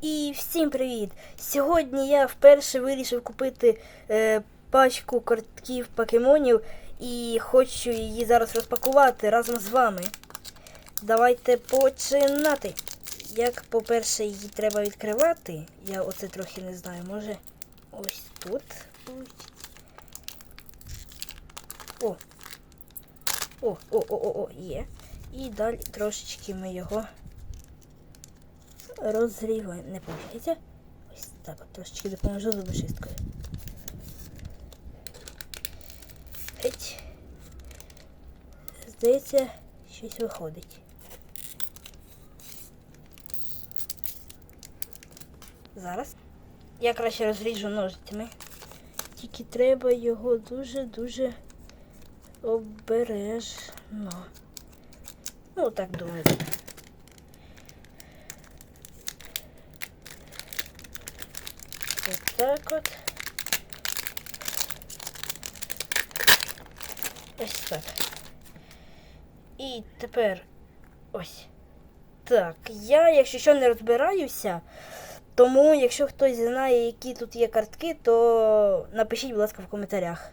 І всім привіт! Сьогодні я вперше вирішив купити е, пачку картків покемонів і хочу її зараз розпакувати разом з вами. Давайте починати. Як, по-перше, її треба відкривати, я оце трохи не знаю, може ось тут. О! О, о, о, о, о, є. І далі трошечки ми його розріваємо. Не помиляйте. Ось так от трошечки допоможу зубочисткою. Геть. Здається, щось виходить. Зараз. Я краще розріжу ножицями. Тільки треба його дуже-дуже обережно. Ну, так думаю. Ось так от. Ось так. І тепер ось. Так, я, якщо що, не розбираюся, тому, якщо хтось знає, які тут є картки, то напишіть, будь ласка, в коментарях.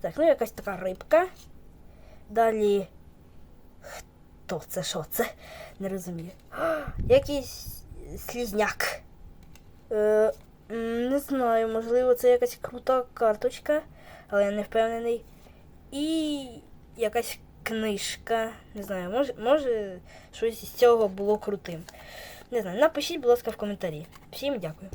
Так, ну якась така рибка. Далі. Хто це? Що це? Не розумію. Якийсь слізняк. Е, не знаю, можливо, це якась крута карточка, але я не впевнений. І якась книжка. Не знаю, може, може щось з цього було крутим. Не знаю, напишіть, будь ласка, в коментарі. Всім дякую.